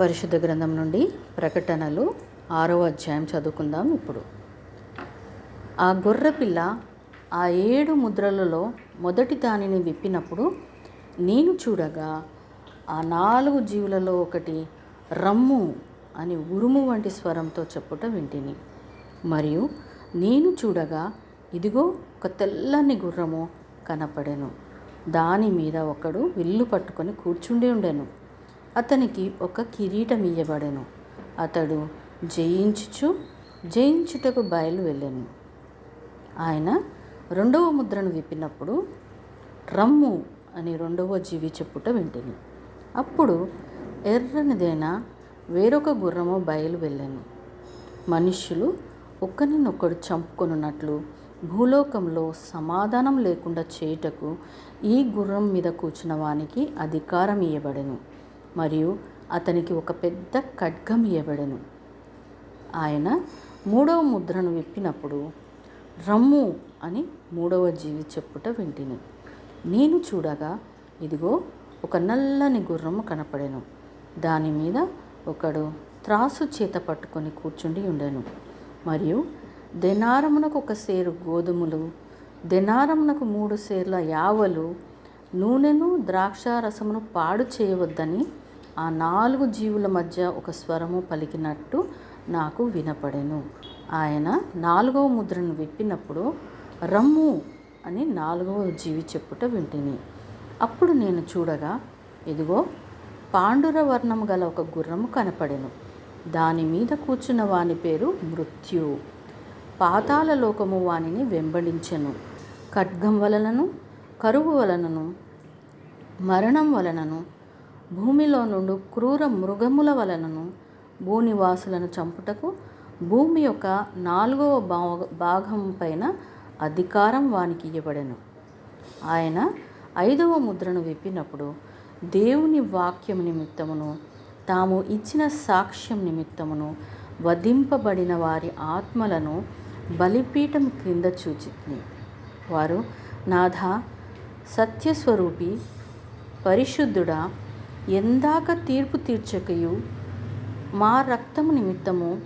పరిశుద్ధ గ్రంథం నుండి ప్రకటనలు ఆరవ అధ్యాయం చదువుకుందాం ఇప్పుడు. ఆ గొర్రెపిల్ల ఆ ఏడు ముద్రలలో మొదటి దానిని విప్పినప్పుడు నేను చూడగా ఆ నాలుగు జీవులలో ఒకటి రమ్ము అని ఉరుము వంటి స్వరంతో చెప్పుట వింటిని. మరియు నేను చూడగా ఇదిగో ఒక తెల్లని గుర్రము కనపడెను. దాని మీద ఒకడు విల్లు పట్టుకొని కూర్చుండి ఉండెను. అతనికి ఒక కిరీటం ఇయ్యబడెను అతడు జయించుచు జయించుటకు బయలు వెళ్ళాను ఆయన రెండవ ముద్రను విప్పినప్పుడు రమ్ము అని రెండవ జీవి చెప్పుట వింటిని. అప్పుడు ఎర్రనిదైన వేరొక గుర్రము బయలు వెళ్ళాను మనుష్యులు ఒకరినొకడు చంపుకొనున్నట్లు భూలోకంలో సమాధానం లేకుండా చేయుటకు ఈ గుర్రం మీద కూర్చున్న వానికి అధికారం ఇవ్వబడెను మరియు అతనికి ఒక పెద్ద ఖడ్గం ఇవ్వబడెను. ఆయన మూడవ ముద్రను విప్పినప్పుడు రమ్ము అని మూడవ జీవి చెప్పుట వింటిని. నేను చూడగా ఇదిగో ఒక నల్లని గుర్రము కనపడెను. దాని మీద ఒకడు త్రాసు చేత పట్టుకొని కూర్చుండి ఉండెను. మరియు దెనారమునకు ఒక సేరు గోధుమలు దెనారమునకు మూడు సేర్ల యావలు నూనెను ద్రాక్ష రసమును పాడు చేయవద్దని ఆ నాలుగు జీవుల మధ్య ఒక స్వరము పలికినట్టు నాకు వినపడెను. ఆయన నాలుగవ ముద్రను విప్పినప్పుడు రమ్ము అని నాలుగవ జీవి చెప్పుట వింటిని. అప్పుడు నేను చూడగా ఇదిగో పాండుర వర్ణము గల ఒక గుర్రము కనపడెను. దాని మీద కూర్చున్న వాని పేరు మృత్యు. పాతాల లోకము వానిని వెంబడించెను. ఖడ్గం వలనను కరువు వలనను మరణం వలనను భూమిలో నుండి క్రూర మృగముల వలనను భూనివాసులను చంపుటకు భూమి యొక్క నాలుగవ భాగ భాగం పైన అధికారం వానికి ఇవ్వబడెను. ఆయన ఐదవ ముద్రను విప్పినప్పుడు దేవుని వాక్యం నిమిత్తమును తాము ఇచ్చిన సాక్ష్యం నిమిత్తమును వధింపబడిన వారి ఆత్మలను బలిపీఠం క్రింద చూచింది వారు నాథ సత్యస్వరూపి పరిశుద్ధుడా ఎందాక తీర్పు తీర్చకయు మా రక్తము నిమిత్తము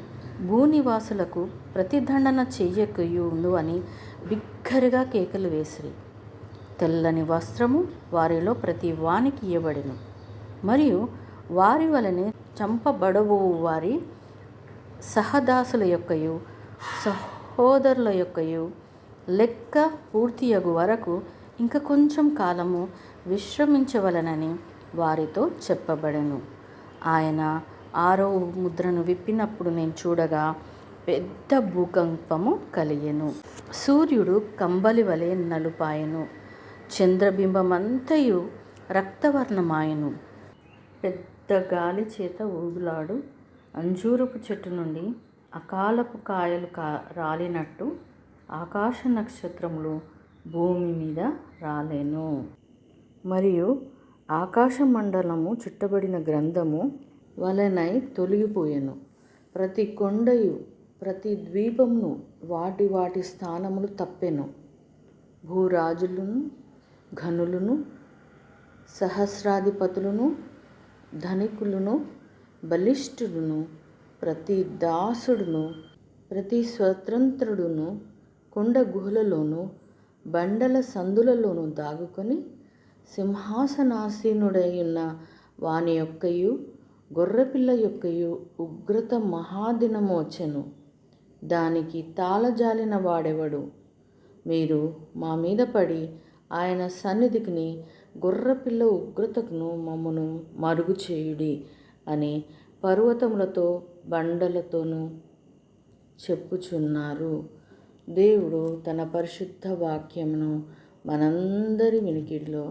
భూనివాసులకు ప్రతిదండన చెయ్యకయుండు అని బిగ్గరగా కేకలు వేసిరి. తెల్లని వస్త్రము వారిలో ప్రతి వానికి ఇవ్వబడిను మరియు వారి వలనే చంపబడవు వారి సహదాసుల యొక్కయు సహోదరుల యొక్కయు. లెక్క పూర్తియగు వరకు ఇంకా కొంచెం కాలము విశ్రమించవలనని వారితో చెప్పబడెను. ఆయన ఆరో ముద్రను విప్పినప్పుడు నేను చూడగా పెద్ద భూకంపము కలిగెను సూర్యుడు కంబలి వలె నలుపాయెను. చంద్రబింబమంతయు రక్తవర్ణమాయను. పెద్ద గాలి చేత ఊగులాడు అంజూరపు చెట్టు నుండి అకాలపు కాయలు కా రాలినట్టు ఆకాశ నక్షత్రములు భూమి మీద రాలేను. మరియు ఆకాశ మండలము చుట్టబడిన గ్రంథము వలనై తొలగిపోయాను. ప్రతి కొండయు ప్రతి ద్వీపమును వాటి వాటి స్థానములు తప్పెను. భూరాజులను ఘనులను సహస్రాధిపతులను ధనికులను బలిష్ఠులను ప్రతి దాసుడును ప్రతి స్వతంత్రుడును కొండ గుహలలోను బండల సందులలోనూ దాగుకొని సింహాసనాసీనుడై ఉన్న వాని యొక్కయు గొర్రెపిల్ల యొక్కయు ఉగ్రత మహాదినము వచ్చెను దానికి తాళజాలిన వాడెవడు? మీరు మా మీద పడి ఆయన సన్నిధికిని గొర్రెపిల్ల ఉగ్రతకును మమ్మను మరుగు చేయుడి అని పర్వతములతో బండలతోనూ చెప్పుచున్నారు. దేవుడు తన పరిశుద్ధ వాక్యమును మనందరి వినికిడిలో